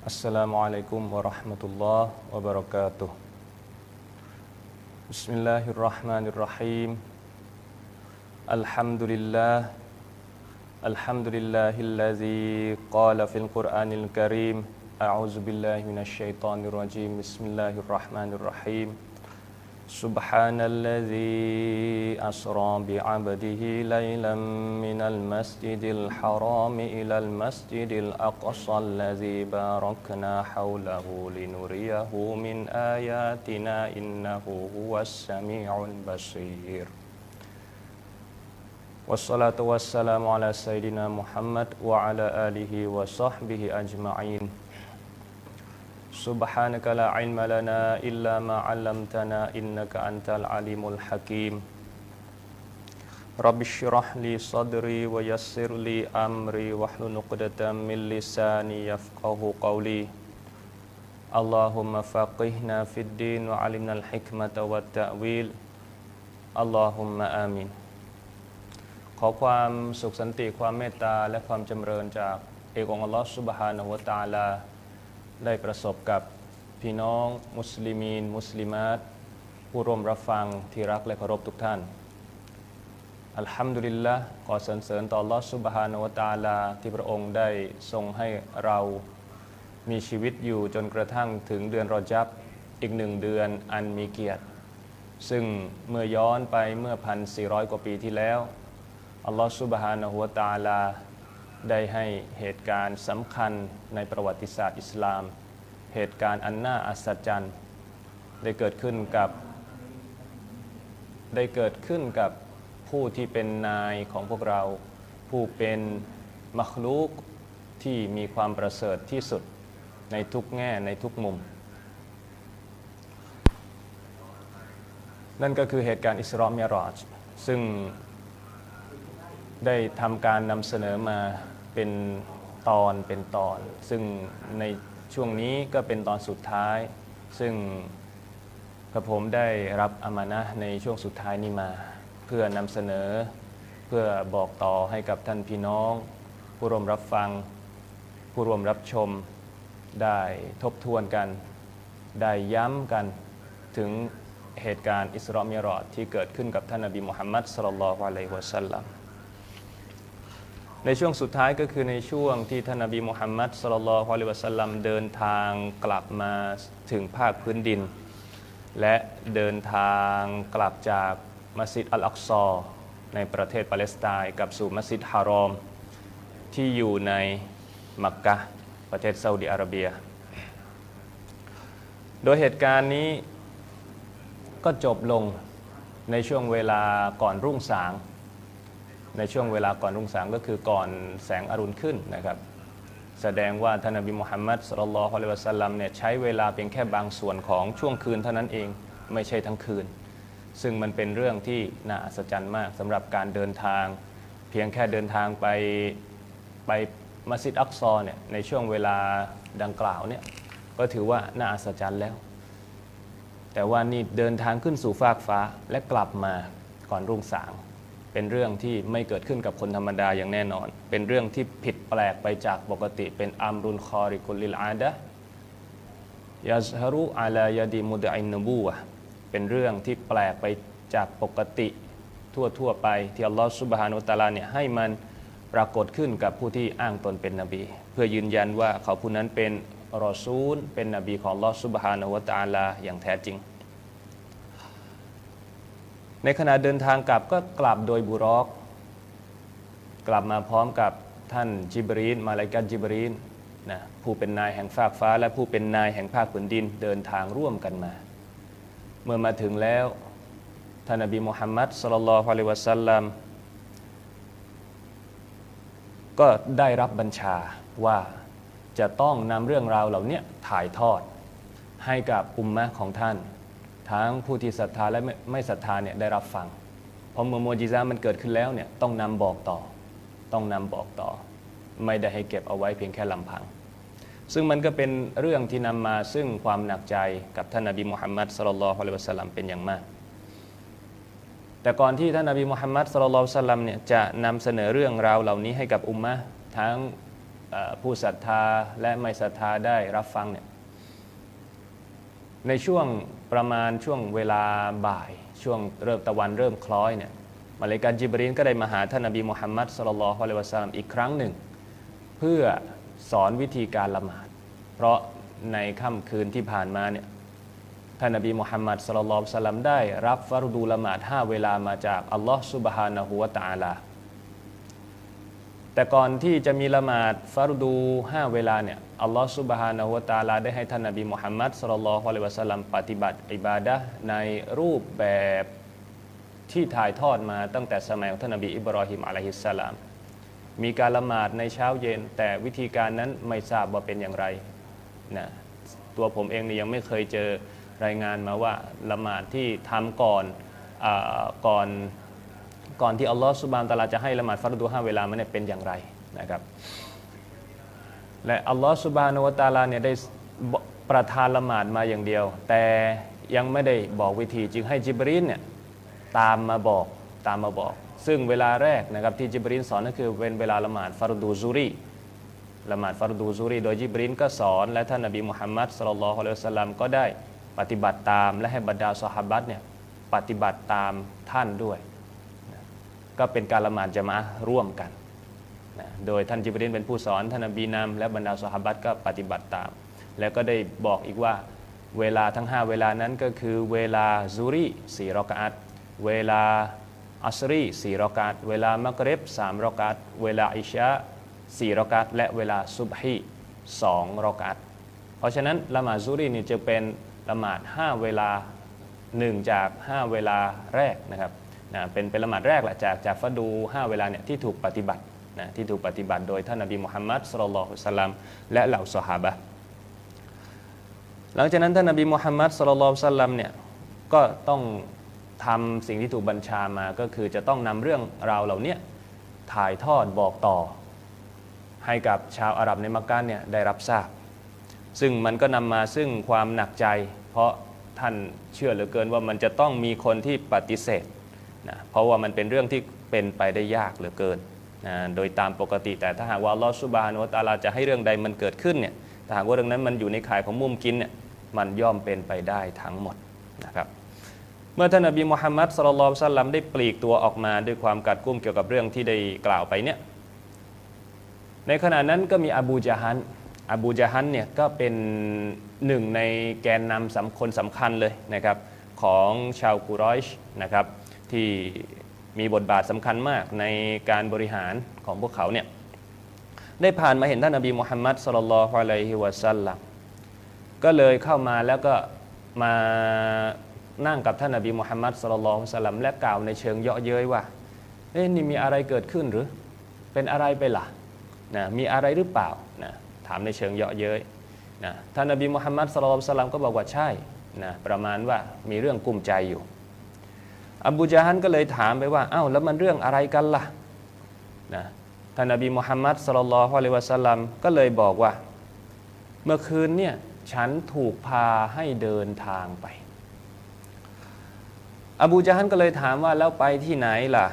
Assalamualaikum warahmatullahi wabarakatuh. Bismillahirrahmanirrahim. Alhamdulillah. Alhamdulillahillazi qala fil Qur'anil Karim a'udzu billahi minasy syaithanir rajim. Bismillahirrahmanirrahim. Bismillahirrahmanirrahim. سبحان الذي أسرى بعبده ليلا من المسجد الحرام إلى المسجد الأقصى الذي باركنا حوله لنريه من آياتنا إنه هو السميع البصير والصلاة والسلام على سيدنا محمد وعلى آله وصحبه أجمعين سبحانك لا علم لنا إلا ما علمتنا إنك أنت العليم الحكيم رب اشرح لي صدري ويسر لي أمري واحلل عقدة من لساني يفقه قولي اللهم فقهنا في الدين وعلمنا الحكمة والتأويل اللهم آمين ขอความสุขสันติความเมตตาและความจำเริญจากเอกองค์อัลลอฮฺสุบฮานะฮูวะตะอาลา ได้ประสบกับพี่น้องมุสลิมีน มุสลิมาตผู้ร่วมรับฟังที่รักและเคารพทุกท่าน อัลฮัมดุลิลละขอสรรเสริญต่อลอสุบฮานวตาลา ที่พระองค์ได้ทรงให้เรามีชีวิตอยู่จนกระทั่งถึงเดือนรอจับอีกหนึ่งเดือนอันมีเกียรติ ซึ่งเมื่อย้อนไปเมื่อ 1,400 กว่าปีที่แล้ว อัลลอฮฺสุบฮานะฮุวตาลา ได้ให้เหตุการณ์สำคัญในประวัติศาสตร์อิสลาม เหตุการณ์อันน่าอัศจรรย์ ได้เกิดขึ้นกับ ได้เกิดขึ้นกับผู้ที่เป็นนายของพวกเรา ผู้เป็นมัคลูกที่มีความประเสริฐที่สุดในทุกแง่ในทุกมุม นั่นก็คือเหตุการณ์อิสรามิราจซึ่งได้ทำการนำเสนอมา เป็นตอนเป็นตอน ซึ่งในช่วงนี้ก็เป็นตอนสุดท้าย ซึ่งกระผมได้รับอามานะในช่วงสุดท้ายนี้มา เพื่อนำเสนอ เพื่อบอกต่อให้กับท่านพี่น้อง ผู้ร่วมรับฟัง ผู้ร่วมรับชม ได้ทบทวนกัน ได้ย้ำกันถึงเหตุการณ์อิสรามิรอดที่เกิดขึ้นกับท่านนบีมุฮัมมัดสลลัลลอฮุอะลัยฮิวะสัลลัม ในช่วงสุดท้ายก็คือในช่วงที่ท่านนบีมุฮัมมัดสลลัลฮุอะลัยฮิวะสัลลัมเดินทางกลับมาถึงภาคพื้นดิน และเดินทางกลับจากมัสยิดอัลอักซอในประเทศปาเลสไตน์กับสู่มัสยิดฮารอม ที่อยู่ในมักกะประเทศซาอุดิอาระเบีย โดยเหตุการณ์นี้ก็จบลงในช่วงเวลาก่อนรุ่งสาง ในช่วงเวลาก่อนรุ่งสางก็คือก่อนแสงอรุณขึ้นนะครับ แสดงว่าท่านนบีมุฮัมมัดสุลลัลฮุอะลัยฮิวะสัลลัมเนี่ยใช้เวลาเพียงแค่บางส่วนของช่วงคืนเท่านั้นเองไม่ใช่ทั้งคืน ซึ่งมันเป็นเรื่องที่น่าอัศจรรย์มากสำหรับการเดินทาง เพียงแค่เดินทางไปไปมัสยิดอักซอเนี่ยในช่วงเวลาดังกล่าวเนี่ยก็ถือว่าน่าอัศจรรย์แล้ว แต่ว่านี่เดินทางขึ้นสู่ฟากฟ้าและกลับมาก่อนรุ่งสาง เป็นเรื่องที่ไม่เกิดขึ้นกับคนธรรมดาอย่างแน่นอน เป็นเรื่องที่ผิดแปลกไปจากปกติ เป็นอัมรุนคอริกุลิลอาดะยาซฮารุอาลายาดีมุดอินนบูวะเป็นเรื่องที่แปลกไปจากปกติทั่วๆไป ที่อัลลอฮฺสุบฮานุตะลาเนี่ยให้มันปรากฏขึ้นกับผู้ที่อ้างตนเป็นนบี เพื่อยืนยันว่าเขาผู้นั้นเป็นรอซูล เป็นนบีของอัลลอฮฺสุบฮานุวตาลาอย่างแท้จริง ในขณะเดินทางกลับก็กลับโดยบุรอก กลับมาพร้อมกับท่านจิบรีนมาลาอิกัตจิบรีนนะผู้เป็นนายแห่งฟากฟ้า และผู้เป็นนายแห่งภาคพื้นดินเดินทางร่วมกันมา เมื่อมาถึงแล้วท่านนบีมุฮัมมัดสลลัลลอฮุอะลัยวะสัลลัมก็ได้รับบัญชาว่าจะต้องนำเรื่องราวเหล่านี้ถ่ายทอดให้กับอุมมะของท่าน ทั้งผู้ที่ศรัทธาและไม่ไมศรัทธาเนี่ยได้รับฟังพอเมื่อโมจิซามันเกิดขึ้นแล้วเนี่ยต้องนำบอกต่อ ต้องนำบอกต่อ ไม่ได้ให้เก็บเอาไว้เพียงแค่ลำพัง ซึ่งมันก็เป็นเรื่องที่นำมาซึ่งความหนักใจกับท่านนบีมุฮัมมัดสลลัลฮุอะลัยฮิวะสัลลัมเป็นอย่างมาก แต่ก่อนที่ท่านนบีมุฮัมมัดสลลัลฮุสัลลัมเนี่ยจะนำเสนอเรื่องราวเหล่านี้ให้กับอุมมะทั้งผู้ศรัทธาและไม่ศรัทธาได้รับฟังเนี่ยในช่วง ประมาณช่วงเวลาบ่าย ช่วงเริ่มตะวันเริ่มคล้อยเนี่ยมาเลกาจิบรีนก็ได้มาหาท่านนบีมุฮัมมัดสุลลัลลอฮุอะลัยฮิวะสัลลัมอีกครั้งหนึ่ง เพื่อสอนวิธีการละหมาด เพราะในค่ำคืนที่ผ่านมาเนี่ยท่านนบีมุฮัมมัดสุลลัลลอฮุอะลัยฮิวะสัลลัมได้รับฟารดูละหมาดห้าเวลามาจากอัลลอฮ์ซุบฮานะฮูวะตาลาแต่ก่อนที่จะมีละหมาดฟารดูห้าเวลาเนี่ย อัลลอฮ์ซุบฮานะฮูวะตะอาลาได้ให้ท่านนบีมุฮัมมัดสุลลัลลอฮุอะลัยฮิวะสัลลัมปฏิบัติอิบาดะในรูปแบบที่ถ่ายทอดมาตั้งแต่สมัยของท่านนบีอิบรอฮิมอะลัยฮิสสลาม มีการละหมาดในเช้าเย็น แต่วิธีการนั้นไม่ทราบว่าเป็นอย่างไรนะตัวผมเองนี่ยังไม่เคยเจอรายงานมาว่าละหมาดที่ทำก่อนอาก่อนก่อนที่อัลลอฮฺสุบานตะลาจะให้ละหมาดฟัรดูห้าเวลามันเนี่ยเป็นอย่างไรนะครับ และอัลลอฮฺสุบานวตาลาเนี่ยได้ประทานละหมาดมาอย่างเดียว แต่ยังไม่ได้บอกวิธีจึงให้จิบรีนเนี่ยตามมาบอกตามมาบอก ซึ่งเวลาแรกนะครับที่จิบรีนสอนก็คือเป็นเวลาละหมาดฟารดูซูรีละหมาดฟารดูซูรีโดยจิบรีนก็สอนและท่านนบีมุฮัมมัดสุลลัลลอฮุอะลัยฮิสลลัมก็ได้ปฏิบัติตามและให้บรรดาซอฮาบัตเนี่ยปฏิบัติตามท่านด้วย ก็เป็นการละหมาดจะมาร่วมกัน นะโดยท่านจิบรีนเป็นผู้สอนท่านนบีนำและบรรดาสหบัตก็ปฏิบัติตาม แล้วก็ได้บอกอีกว่าเวลาทั้ง 5 เวลานั้นก็คือเวลาซูรีสี่รอกาตเวลาอัสรีสี่รอกาตเวลามะกริบสามรอกาตเวลาอิชาสี่รอกาตและเวลาซุบฮีสองรอกาตเพราะฉะนั้นละหมาดซูรีนี่จะเป็นละหมาด 5 เวลาหนึ่งจาก 5 เวลาแรกนะครับนะเป็นเป็นละหมาดแรกแหละจากจากฟัดู 5 เวลาเนี่ยที่ถูกปฏิบัติ นะที่ถูกปฏิบัติโดยท่านนบีมุฮัมมัดสุลลัลฮุสัลลัมและเหล่าสหาบะหลังจากนั้นท่านนบีมุฮัมมัดสุลลัลฮุสัลลัมเนี่ยก็ต้องทำสิ่งที่ถูกบัญชามาก็คือจะต้องนำเรื่องราวเหล่านี้ถ่ายทอดบอกต่อ ให้กับชาวอาหรับในมักกะเนี่ยได้รับทราบ ซึ่งมันก็นำมาซึ่งความหนักใจ เพราะท่านเชื่อเหลือเกินว่ามันจะต้องมีคนที่ปฏิเสธนะเพราะว่ามันเป็นเรื่องที่เป็นไปได้ยากเหลือเกิน นะโดยตามปกติ แต่ถ้าหากว่าลอสุบานุวตาลาจะให้เรื่องใดมันเกิดขึ้นเนี่ยถ้าหากว่าเรื่องนั้นมันอยู่ในข่ายของมุมกินเนี่ยมันย่อมเป็นไปได้ทั้งหมดนะครับเมื่อท่านนบีมุฮัมมัดสุลลัลลอฮุอะลัยฮิวะสัลลัมได้ปลีกตัวออกมาด้วยความกัดกุ้มเกี่ยวกับเรื่องที่ได้กล่าวไปเนี่ยในขณะนั้นก็มีอบูจาฮันอบูจาฮันเนี่ยก็เป็นหนึ่งในแกนนำสำคนสำคัญเลยนะครับของชาวกุรอยชนะครับที่ มีบทบาทสำคัญมากในการบริหารของพวกเขาเนี่ยได้ผ่านมาเห็นท่านนบีมุฮัมมัดสุลลัลฮุอะลัยฮิวะสัลลัมก็เลยเข้ามาแล้วก็มานั่งกับท่านนบีมุฮัมมัดสุลลัลฮุสลลัมและกล่าวในเชิงเยาะเย้ยว่าเอ๊ะนี่มีอะไรเกิดขึ้นหรือเป็นอะไรไปล่ะนะมีอะไรหรือเปล่านะถามในเชิงเยาะเย้ยนะท่านนบีมุฮัมมัดสุลลัลสลัมก็บอกว่าใช่นะประมาณว่ามีเรื่องกุมใจอยู่ อบูจาฮันก็เลยถามไปว่าเอ้าแล้วมันเรื่องอะไรกันล่ะนะท่านนบีมุฮัมมัดสลลัลฮุอะลัยวะสัลลัมก็เลยบอกว่า เมื่อคืนเนี่ยฉันถูกพาให้เดินทางไป อบูจาฮันก็เลยถามว่าแล้วไปที่ไหนล่ะ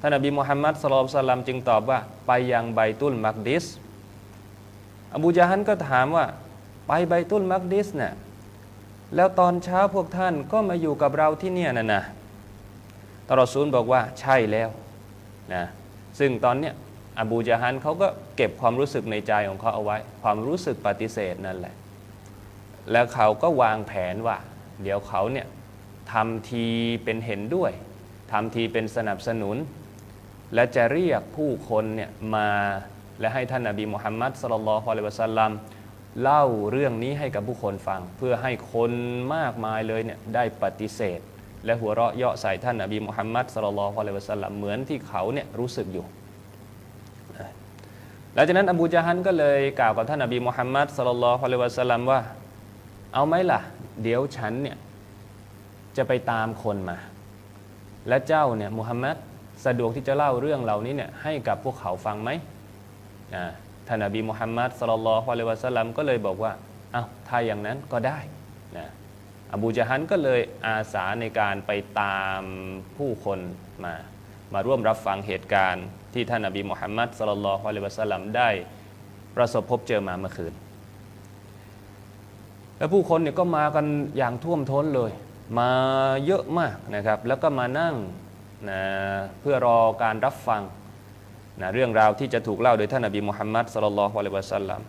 ท่านนบีมุฮัมมัดสลอมสลัมจึงตอบว่า ไปยังไบตุลมักดิส อบูจาฮันก็ถามว่า ไปไบตุลมักดิสเนี่ยแล้วตอนเช้าพวกท่านก็มาอยู่กับเราที่เนี่ยนะนะ ตรอซูลบอกว่าใช่แล้วนะซึ่งตอนเนี้ยอบูจาฮันเขาก็เก็บความรู้สึกในใจของเขาเอาไว้ ความรู้สึกปฏิเสธนั่นแหละ แล้วเขาก็วางแผนว่า เดี๋ยวเขาเนี่ยทำทีเป็นเห็นด้วยทำทีเป็นสนับสนุน และจะเรียกผู้คนเนี่ยมาและให้ท่านนาบีมุฮัมมัดสลลัลฮุอะลัยฮิวะสัลลัมเล่าเรื่องนี้ให้กับผู้คนฟัง เพื่อให้คนมากมายเลยเนี่ยได้ปฏิเสธ และหัวเราะเยาะใส่ท่านนาบีมุฮัมมัดสลลัลฮุอะลัยวะสัลลัมเหมือนที่เขาเนี่ยรู้สึกอยู่หลังจากนั้นอบูจาฮันก็เลยกล่าวกับท่านนาบีมุฮัมมัดสลลัลฮุอะลัยวะสัลลัมว่า เอาไหมล่ะ เดี๋ยวฉันเนี่ยจะไปตามคนมา และเจ้าเนี่ยมุฮัมมัดสะดวกที่จะเล่าเรื่องเหล่านี้เนี่ยให้กับพวกเขาฟังไหมอ่าท่านนบีมุฮัมมัดสลลัลฮุอะลัยวะสัลลัมก็เลยบอกว่าเอ้าถ้าอย่างนั้นก็ได้นะ อบูจาฮันก็เลยอาสาในการไปตามผู้คนมา มาร่วมรับฟังเหตุการณ์ที่ท่านนบีมุฮัมมัดสลลัลฮุอะลัยวะสัลลัมได้ประสบพบเจอมาเมื่อคืน แล้วผู้คนเนี่ยก็มากันอย่างท่วมท้นเลย มาเยอะมากนะครับ แล้วก็มานั่งนะเพื่อรอการรับฟังนะเรื่องราวที่จะถูกเล่าโดยท่านนบีมุฮัมมัดสลลัลฮุอะลัยวะสัลลัม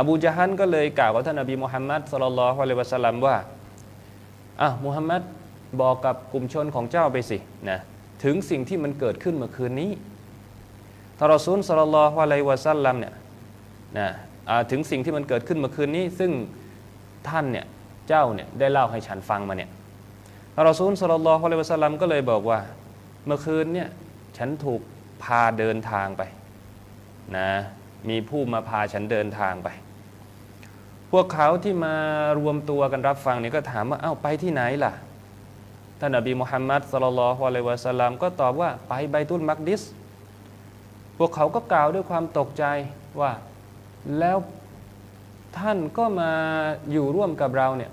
อบูจาฮันก็เลยกล่าวกับท่านนบีมุฮัมมัดสลลัลฮุอะลัยวะสัลลัมว่า อะมุฮัมหมัดบอกกับกลุ่มชนของเจ้าไปสินะถึงสิ่งที่มันเกิดขึ้นเมื่อคืนนี้ทารซูลสลลลอฮุอะลัยฮิวะสัลลัมเนี่ยนะถึงสิ่งที่มันเกิดขึ้นเมื่อคืนนี้ ซึ่งท่านเนี่ยเจ้าเนี่ยได้เล่าให้ฉันฟังมาเนี่ยทารซูลสลลลอฮุอะลัยฮิวะสัลลัมก็เลยบอกว่า เมื่อคืนเนี่ยฉันถูกพาเดินทางไปนะมีผู้มาพาฉันเดินทางไป พวกเขาที่มารวมตัวกันรับฟังเนี่ยก็ถามว่าเอ้าไปที่ไหนล่ะ ท่านนบีมุฮัมมัดสลลัลฮุอะลัยวะสัลลัมก็ตอบว่าไปไบตุลมักดิส พวกเขาก็กล่าวด้วยความตกใจว่าแล้วท่านก็มาอยู่ร่วมกับเราเนี่ย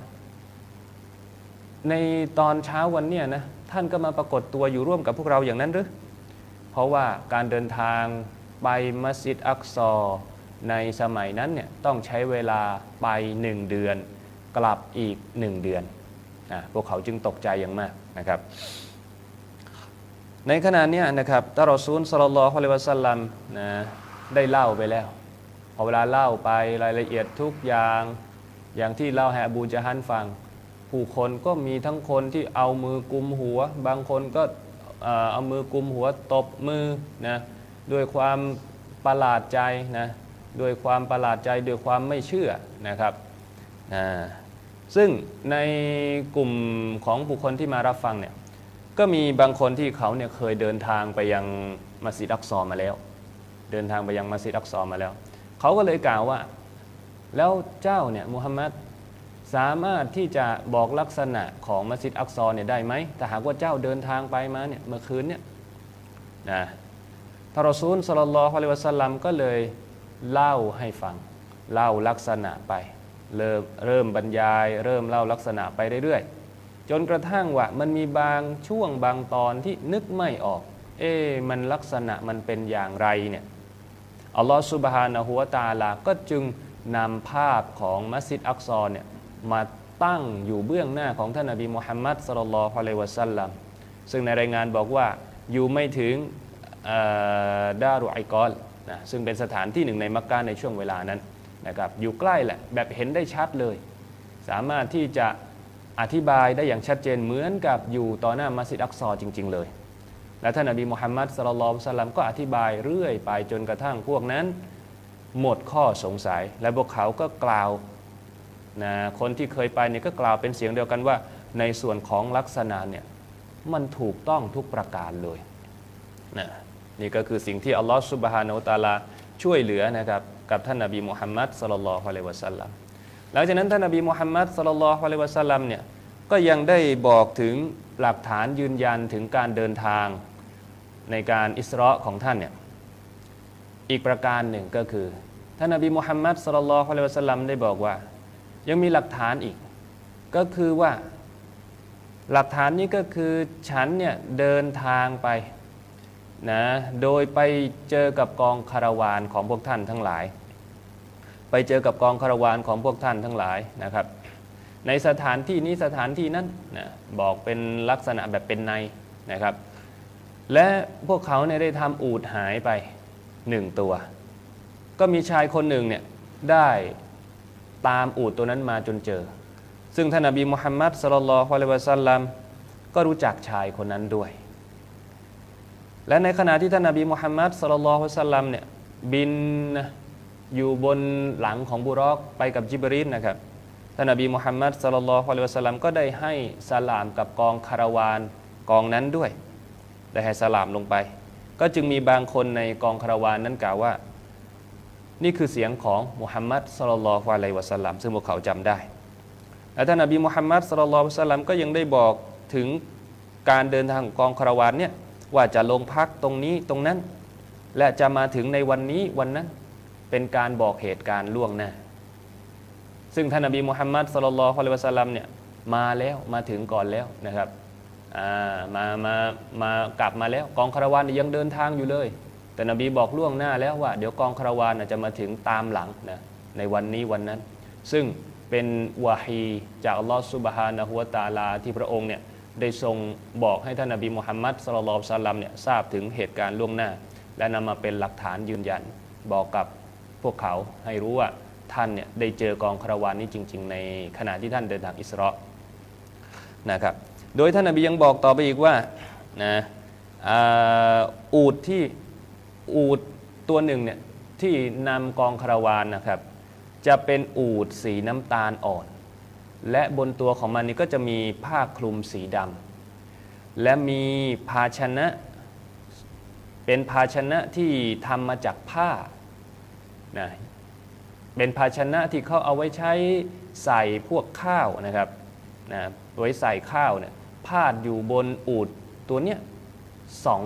ในตอนเช้าวันเนี้ยนะท่านก็มาปรากฏตัวอยู่ร่วมกับพวกเราอย่างนั้นหรือเพราะว่าการเดินทางไปมัสยิดอักซอ ในสมัยนั้นเนี่ยต้องใช้เวลาไปหนึ่งเดือน กลับอีกหนึ่งเดือนนะพวกเขาจึงตกใจอย่างมากนะครับในขณะเนี้ยนะครับตารอซูลสลลลฮุอลิวะสัลลัมนะได้เล่าไปแล้ว พอเวลาเล่าไปรายละเอียดทุกอย่างอย่างที่เล่าให้อบูจาฮันฟัง ผู้คนก็มีทั้งคนที่เอามือกุมหัว บางคนก็เอามือกุมหัวตบมือนะด้วยความประหลาดใจนะ ด้วยความประหลาดใจด้วยความไม่เชื่อนะครับซึ่งในกลุ่มของบุคคลที่มารับฟังเนี่ยก็มีบางคนที่เขาเนี่ยเคยเดินทางไปยังมัสยิดอักซอมาแล้ว เดินทางไปยังมัสยิดอักซอมาแล้ว เขาก็เลยกล่าวว่า แล้วเจ้าเนี่ยมุฮัมมัดสามารถที่จะบอกลักษณะของมัสยิดอักซอเนี่ยได้ไหมถ้าหากว่าเจ้าเดินทางไปมาเนี่ยเมื่อคืนเนี่ยนะทารอซูลสลลัลลอฮุอะลัยฮิวะสัลลัมก็เลย เล่าให้ฟัง เล่าลักษณะไป เริ่มเริ่มบรรยาย เริ่มเล่าลักษณะไปเรื่อยๆ จนกระทั่งว่ามันมีบางช่วงบางตอนที่นึกไม่ออก เอ๊มันลักษณะมันเป็นอย่างไรเนี่ยอัลลอฮฺสุบฮานะฮูวะตาลา ก็จึงนำภาพของมัสยิดอักซอเนี่ยมาตั้งอยู่เบื้องหน้าของท่านนบีมุฮัมมัดสลลัลลอฮุอะลัยวะสัลลัมซึ่งในรายงานบอกว่าอยู่ไม่ถึงดารุไอกอล นะซึ่งเป็นสถานที่หนึ่งในมักกะในช่วงเวลานั้นนะครับอยู่ใกล้แหละแบบเห็นได้ชัดเลย สามารถที่จะอธิบายได้อย่างชัดเจนเหมือนกับอยู่ต่อหน้ามัสยิดอักซอจริง ๆ เลยและท่านนบีมุฮัมมัดสลลัลลอฮุอะลัยฮิวะสัลลัมก็อธิบายเรื่อยไปจนกระทั่งพวกนั้น หมดข้อสงสัย และพวกเขาก็กล่าวนะคนที่เคยไปเนี่ยก็กล่าวเป็นเสียงเดียวกันว่า ในส่วนของลักษณะเนี่ยมันถูกต้องทุกประการเลยนะ นี่ก็คือสิ่งที่อัลลอฮฺสุบฮานาอัลตะอาลาช่วยเหลือนะครับกับท่านนบีมุฮัมมัดสลลัลฮุอะลัยฮิวะสัลลัมหลังจากนั้นท่านนบีมุฮัมมัดสลลัลฮุอะลัยฮิวะสัลลัมเนี่ยก็ยังได้บอกถึงหลักฐานยืนยันถึงการเดินทางในการอิสราะของท่านเนี่ยอีกประการหนึ่งก็คือ ท่านนบีมุฮัมมัดสลลัลฮุอะลัยฮิวะสัลลัมได้บอกว่า ยังมีหลักฐานอีก ก็คือว่า หลักฐานนี้ก็คือฉันเนี่ยเดินทางไป นะโดยไปเจอกับกองคาราวานของพวกท่านทั้งหลาย ไปเจอกับกองคาราวานของพวกท่านทั้งหลายนะครับ ในสถานที่นี้สถานที่นั้นนะบอกเป็นลักษณะแบบเป็นในนะครับ และพวกเขาเนี่ยได้ทำอูดหายไปหนึ่งตัว ก็มีชายคนหนึ่งเนี่ยได้ตามอูดตัวนั้นมาจนเจอ ซึ่งท่านนบีมุฮัมมัดสลลัลลอฮุอะลัยฮิวะสัลลัมก็รู้จักชายคนนั้นด้วย และในขณะที่ท่านนบีมุฮัมมัดสลลัลฮุสลัมเนี่ยบินอยู่บนหลังของบุรอกไปกับจิบรีนนะครับท่านนบีมุฮัมมัดสลลัลฮุอะลัยวะสลัมก็ได้ให้สลามกับกองคาราวานกองนั้นด้วย ได้ให้สลามลงไป ก็จึงมีบางคนในกองคาราวานนั้นกล่าวว่า นี่คือเสียงของมุฮัมมัดสลลัลฮุอะลัยวะสลัมซึ่งพวกเขาจำได้และท่านนบีมุฮัมมัดสลลัลฮุอะลัยวะสลัมก็ยังได้บอกถึงการเดินทางของกองคาราวานเนี่ย ว่าจะลงพักตรงนี้ตรงนั้น และจะมาถึงในวันนี้วันนั้นเป็นการบอกเหตุการณ์ล่วงหน้า ซึ่งท่านนบีมุฮัมมัดสลลัลฮุอะลัยฮิวะสัลลัมเนี่ยมาแล้วมาถึงก่อนแล้วนะครับอ่ามามามากลับมาแล้วกองคาราวานยังเดินทางอยู่เลย แต่นบีบอกล่วงหน้าแล้วว่า เดี๋ยวกองคาราวานจะมาถึงตามหลังนะในวันนี้วันนั้น ซึ่งเป็นวาฮีจากอัลลอฮฺสุบฮานะฮุวาตาลาที่พระองค์เนี่ย ได้ทรงบอกให้ท่านนบีมุฮัมมัดสุลลัลสลัมเนี่ยทราบถึงเหตุการณ์ล่วงหน้า และนำมาเป็นหลักฐานยืนยัน บอกกับพวกเขาให้รู้ว่าท่านเนี่ยได้เจอกองคาราวานนี้จริง ๆ ในขณะที่ท่านเดินทางอิสราะนะครับโดยท่านนบียังบอกต่อไปอีกว่านะอูดที่อูดตัวหนึ่งเนี่ยที่นำกองคาราวานนะครับ จะเป็นอูดสีน้ำตาลอ่อน และบนตัวของมันนี่ก็จะมีผ้าคลุมสีดำและมีภาชนะ เป็นภาชนะที่ทำมาจากผ้านะเป็นภาชนะที่เขาเอาไว้ใช้ใส่พวกข้าวนะครับนะไว้ใส่ข้าวเนี่ยพาดอยู่บนอูดตัวเนี้ยสอง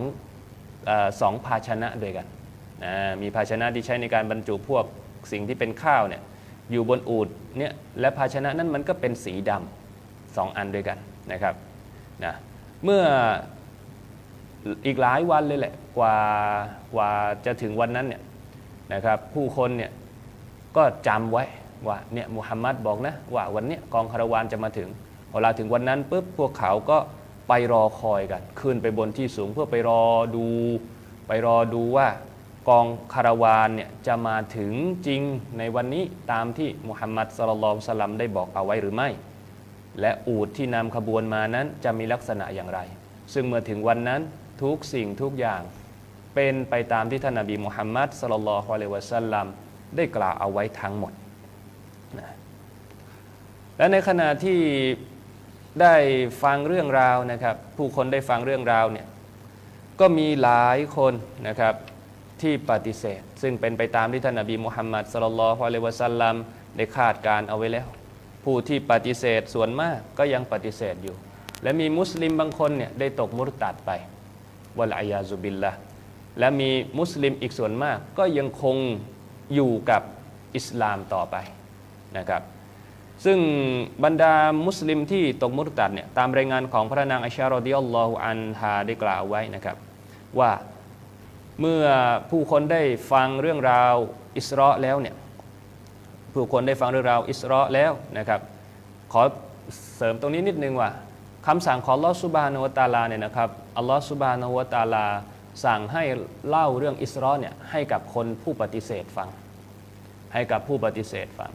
อสองภาชนะด้วยกันนะมีภาชนะที่ใช้ในการบรรจุพวกสิ่งที่เป็นข้าวเนี่ย อยู่บนอูดเนี่ยและภาชนะนั้นมันก็เป็นสีดำสองอันด้วยกันนะครับนะเมื่ออีกหลายวันเลยแหละกว่ากว่าจะถึงวันนั้นเนี่ยนะครับผู้คนเนี่ยก็จำไว้ว่าเนี่ยมุฮัมมัดบอกนะว่าวันเนี้ยกองคาราวานจะมาถึงเวลาถึงวันนั้นปุ๊บพวกเขาก็ไปรอคอยกัน ขึ้นไปบนที่สูงเพื่อไปรอดู ไปรอดูว่า กองคาราวานเนี่ยจะมาถึงจริงในวันนี้ตามที่มุฮัมมัดสลลัลสลัมได้บอกเอาไว้หรือไม่ และอูดที่นำขบวนมานั้นจะมีลักษณะอย่างไร ซึ่งเมื่อถึงวันนั้นทุกสิ่งทุกอย่าง เป็นไปตามที่ท่านนบีมุฮัมมัดสลลัลลอฮุอะลัยวะสัลลัมได้กล่าวเอาไว้ทั้งหมดนะและในขณะที่ได้ฟังเรื่องราวนะครับ ผู้คนได้ฟังเรื่องราวเนี่ยก็มีหลายคนนะครับ ที่ปฏิเสธ ซึ่งเป็นไปตามที่ท่านนบีมุฮัมมัดสลลัลฮุอะลัยฮิวะสัลลัมได้คาดการเอาไว้แล้ว ผู้ที่ปฏิเสธส่วนมากก็ยังปฏิเสธอยู่ และมีมุสลิมบางคนเนี่ยได้ตกมุรตัดไปวะลายาซุบิลละและมีมุสลิมอีกส่วนมากก็ยังคงอยู่กับอิสลามต่อไปนะครับซึ่งบรรดามุสลิมที่ตกมุรตัดเนี่ยตามรายงานของพระนางอัชารอดิยัลลอฮุอันฮาได้กล่าวไว้นะครับว่า เมื่อผู้คนได้ฟังเรื่องราวอิสราะแล้วเนี่ยผู้คนได้ฟังเรื่องราวอิสราะแล้วนะครับ ขอเสริมตรงนี้นิดนึงว่าคำสั่งของลอสุบานวตาลาเนี่ยนะครับอัลลอฮฺสุบานวตาลาสั่งให้เล่าเรื่องอิสราะเนี่ยให้กับคนผู้ปฏิเสธฟัง ให้กับผู้ปฏิเสธฟัง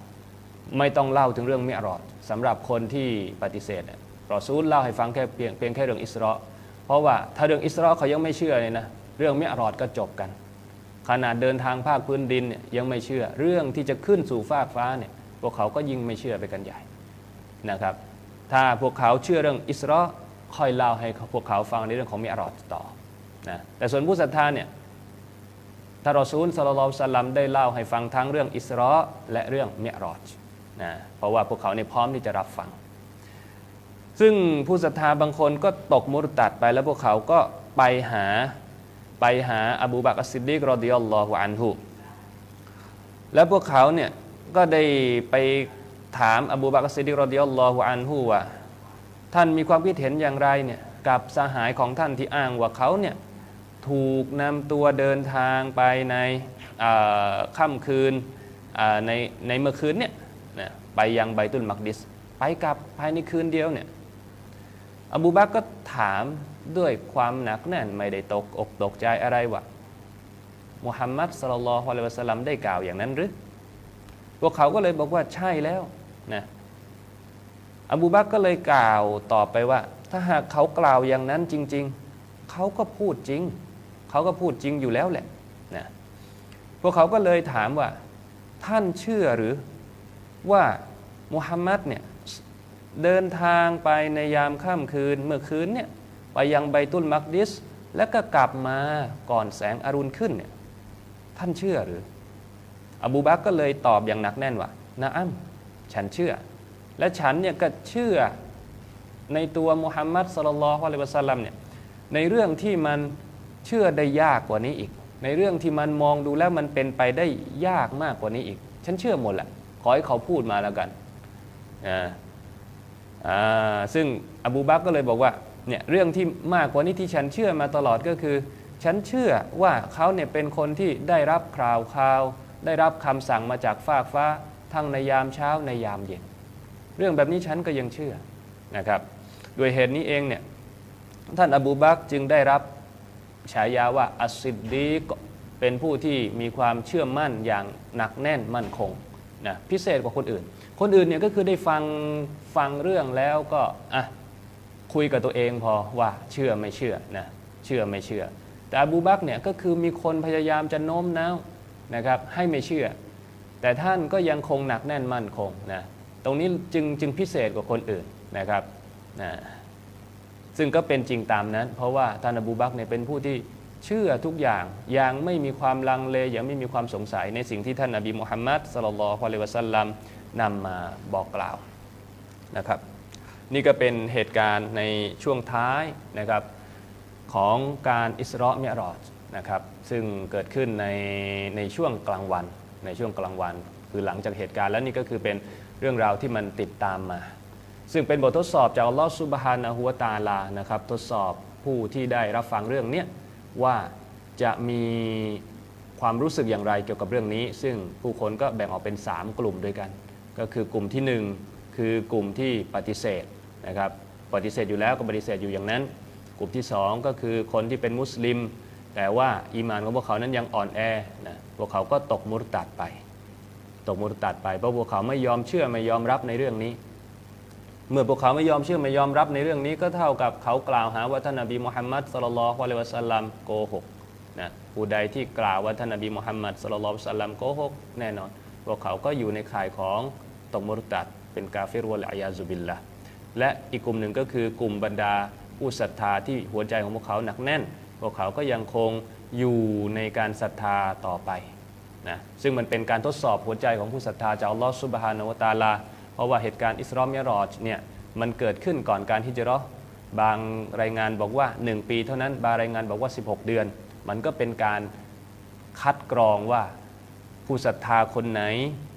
ไม่ต้องเล่าถึงเรื่องมิอรอดสำหรับคนที่ปฏิเสธเนี่ยรอซูลเล่าให้ฟังแค่เพียงเพียงแค่เรื่องอิสราะเพราะว่าถ้าเรื่องอิสราะเขายังไม่เชื่อเลยนะ เรื่องมิอรอดก็จบกัน ขนาดเดินทางภาคพื้นดินเนี่ยยังไม่เชื่อ เรื่องที่จะขึ้นสู่ฟากฟ้าเนี่ยพวกเขาก็ยิ่งไม่เชื่อไปกันใหญ่นะครับ ถ้าพวกเขาเชื่อเรื่องอิสราะค่อยเล่าให้พวกเขาฟังในเรื่องของมิอรอดต่อนะแต่ส่วนผู้ศรัทธาเนี่ยท่านรอซูลสลลัลอสลลัมได้เล่าให้ฟังทั้งเรื่องอิสราะและเรื่องมิอรอจนะเพราะว่าพวกเขาในยพร้อมที่จะรับฟัง ซึ่งผู้ศรัทธาบางคนก็ตกมุรตัดไปแล้วพวกเขาก็ไปหา ไปหาอบูบักรอัสซิดดีกรอดิยัลลอฮุอันฮุแล้วพวกเขาเนี่ยก็ได้ไปถามอบูบักรอัสซิดดีกรอดิยัลลอฮุอันฮุว่าท่านมีความคิดเห็นอย่างไรเนี่ยกับสหายของท่านที่อ้างว่าเขาเนี่ยถูกนำตัวเดินทางไปในค่ำคืนในในเมื่อคืนเนี่ยไปยังไบตุลมักดิส ไปกลับภายในคืนเดียวเนี่ยอบูบักก็ถาม ด้วยความหนักแน่นไม่ได้ตกอกตกใจอะไรว่ามุฮัมมัดสลลัลลอฮุอะลัยฮิวะสัลลัมได้กล่าวอย่างนั้นหรือพวกเขาก็เลยบอกว่าใช่แล้วนะอบูบักก็เลยกล่าวตอบไปว่า ถ้าหากเขากล่าวอย่างนั้นจริง ๆ เขาก็พูดจริง เขาก็พูดจริงอยู่แล้วแหละนะพวกเขาก็เลยถามว่า ท่านเชื่อหรือว่ามุฮัมมัดเนี่ยเดินทางไปในยามค่ำคืนเมื่อคืนเนี่ย ไปยังไบตุลมักดิส แล้วก็กลับมาก่อนแสงอรุณขึ้นเนี่ยท่านเชื่อหรือ อบูบักก็เลยตอบอย่างหนักแน่นว่านะอัมฉันเชื่อ และฉันเนี่ยก็เชื่อในตัวมุฮัมมัดสลลัลลอฮุอะลัยฮิวะสัลลัมเนี่ยในเรื่องที่มันเชื่อได้ยากกว่านี้อีก ในเรื่องที่มันมองดูแล้วมันเป็นไปได้ยากมากกว่านี้อีก ฉันเชื่อหมดแหละขอให้เขาพูดมาแล้วกันอ่าอ่าซึ่งอบูบักก็เลยบอกว่า เนี่ยเรื่องที่มากกว่านี้ที่ฉันเชื่อมาตลอดก็คือ ฉันเชื่อว่าเขาเนี่ยเป็นคนที่ได้รับข่าวข่าว ได้รับคำสั่งมาจากฟากฟ้า ทั้งในยามเช้าในยามเย็น เรื่องแบบนี้ฉันก็ยังเชื่อนะครับด้วยเหตุนี้เองเนี่ยท่านอบูบักจึงได้รับฉายาว่าอัสซิดดีกเป็นผู้ที่มีความเชื่อมั่นอย่างหนักแน่นมั่นคงนะพิเศษกว่าคนอื่น คนอื่นเนี่ยก็คือได้ฟังฟังเรื่องแล้วก็อะ คุยกับตัวเองพอว่าเชื่อไม่เชื่อนะเชื่อไม่เชื่อ แต่อบูบักเนี่ยก็คือมีคนพยายามจะโน้มน้าวนะครับให้ไม่เชื่อ แต่ท่านก็ยังคงหนักแน่นมั่นคงนะตรงนี้จึงจึงพิเศษกว่าคนอื่นนะครับนะซึ่งก็เป็นจริงตามนั้น เพราะว่าท่านอบูบักเนี่ยเป็นผู้ที่เชื่อทุกอย่างอย่างไม่มีความลังเลอย่างไม่มีความสงสัยในสิ่งที่ท่านนบีมุฮัมมัดสลลัลลอฮุอะลัยวะสัลลัมนำมาบอกกล่าวนะครับ นี่ก็เป็นเหตุการณ์ในช่วงท้ายนะครับของการอิสระมิอรอจนะครับซึ่งเกิดขึ้นในในช่วงกลางวัน ในช่วงกลางวัน คือหลังจากเหตุการณ์แล้วนี่ก็คือเป็นเรื่องราวที่มันติดตามมา ซึ่งเป็นบททดสอบจากอัลลอฮฺซุบฮานะฮูวตาลานะครับทดสอบผู้ที่ได้รับฟังเรื่องนี้ว่าจะมีความรู้สึกอย่างไรเกี่ยวกับเรื่องนี้ ซึ่งผู้คนก็แบ่งออกเป็น 3 กลุ่มด้วยกัน ก็คือกลุ่มที่ 1 คือกลุ่มที่ปฏิเสธ นะครับปฏิเสธอยู่แล้วก็ปฏิเสธอยู่อย่างนั้น กลุ่มที่ 2 ก็คือคนที่เป็นมุสลิม แต่ว่าอีมานของพวกเขานั้นยังอ่อนแอนะพวกเขาก็ตกมุรตัดไป ตกมุรตัดไปเพราะพวกเขาไม่ยอมเชื่อไม่ยอมรับในเรื่องนี้ เมื่อพวกเขาไม่ยอมเชื่อไม่ยอมรับในเรื่องนี้ ก็เท่ากับเขากล่าวหาว่าท่านนบีมุฮัมมัดสลลัลฮุอะลัยฮิวะสัลลัมโกหกนะผู้ใดที่กล่าวว่าท่านนบีมุฮัมมัดสลลัลฮุอะลัยฮิวะสัลลัมโกหกแน่นอนพวกเขาก็อยู่ในข่ายของตกมุรตัดเป็นกาเฟรวะลอายาซุบิลละ และอีกกลุ่มหนึ่งก็คือกลุ่มบรรดาผู้ศรัทธาที่หัวใจของพวกเขาหนักแน่น พวกเขาก็ยังคงอยู่ในการศรัทธาต่อไปนะซึ่งมันเป็นการทดสอบหัวใจของผู้ศรัทธาจากอัลลอฮฺซุบฮานะฮูวตาลา เพราะว่าเหตุการณ์อิสรอมยารอจเนี่ยมันเกิดขึ้นก่อนการฮิจเราะห์บางรายงานบอกว่า 1 ปีเท่านั้น บางรายงานบอกว่า 16 เดือน มันก็เป็นการคัดกรองว่าผู้ศรัทธาคนไหน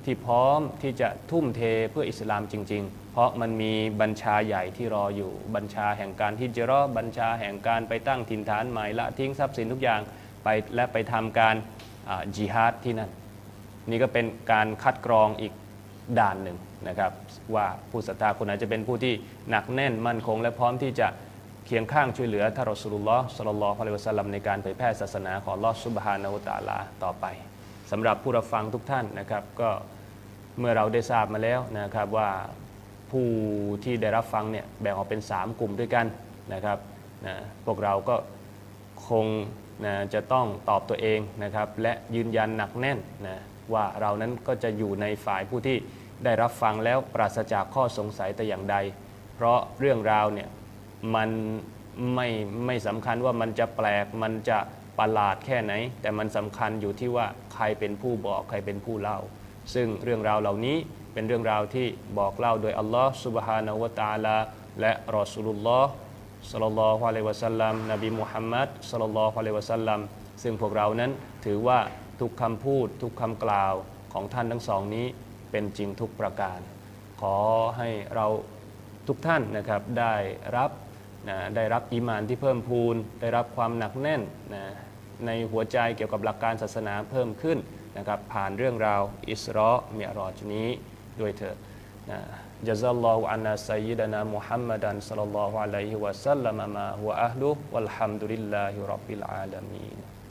ที่พร้อมที่จะทุ่มเทเพื่ออิสลามจริง ๆ เพราะมันมีบัญชาใหญ่ที่รออยู่ บัญชาแห่งการฮิจราะห์บัญชาแห่งการไปตั้งถิ่นฐานใหม่ละทิ้งทรัพย์สินทุกอย่างไปและไปทำการจิฮาดที่นั่น นี่ก็เป็นการคัดกรองอีกด่านหนึ่งนะครับว่าผู้ศรัทธาคนไหนจะเป็นผู้ที่หนักแน่นมั่นคง และพร้อมที่จะเคียงข้างช่วยเหลือท่านรอสูลุลลอฮ์สลลัลอฮุอะลัยฮิวะสัลลัมในการเผยแพร่ศาสนาของลอฮ์ซุบฮานะฮูวะตาลาต่อไปสำหรับผู้รับฟังทุกท่านนะครับก็เมื่อเราได้ทราบมาแล้วนะครับว่า ผู้ที่ได้รับฟังเนี่ยแบ่งออกเป็น 3 กลุ่มด้วยกันนะครับนะพวกเราก็คงนะจะต้องตอบตัวเองนะครับ และยืนยันหนักแน่นนะว่าเรานั้นก็จะอยู่ในฝ่ายผู้ที่ได้รับฟังแล้วปราศจากข้อสงสัยแต่อย่างใด เพราะเรื่องราวเนี่ยมันไม่ไม่สำคัญว่ามันจะแปลกมันจะประหลาดแค่ไหน แต่มันสำคัญอยู่ที่ว่าใครเป็นผู้บอกใครเป็นผู้เล่า ซึ่งเรื่องราวเหล่านี้ เป็นเรื่องราวที่บอกเล่าโดยอัลลอฮ์สุบฮานาวตาลาและรอสูลุลลอฮ์สัลลัลลอฮุอะลัยวะสัลลัมนบีมุฮัมมัดสัลลัลลอฮุอะลัยวะสัลลัมซึ่งพวกเรานั้นถือว่าทุกคำพูดทุกคำกล่าวของท่านทั้งสองนี้เป็นจริงทุกประการ ขอให้เราทุกท่านนะครับได้รับนะได้รับอีมานที่เพิ่มพูน ได้รับความหนักแน่นนะในหัวใจเกี่ยวกับหลักการศาสนาเพิ่มขึ้นนะครับผ่านเรื่องราวอิสรอเมีอรอจนี้ ด้วยเถิดนะ جزا الله عنا سيدنا محمدا صلى الله عليه وسلم ما هو أهله والحمد لله رب العالمين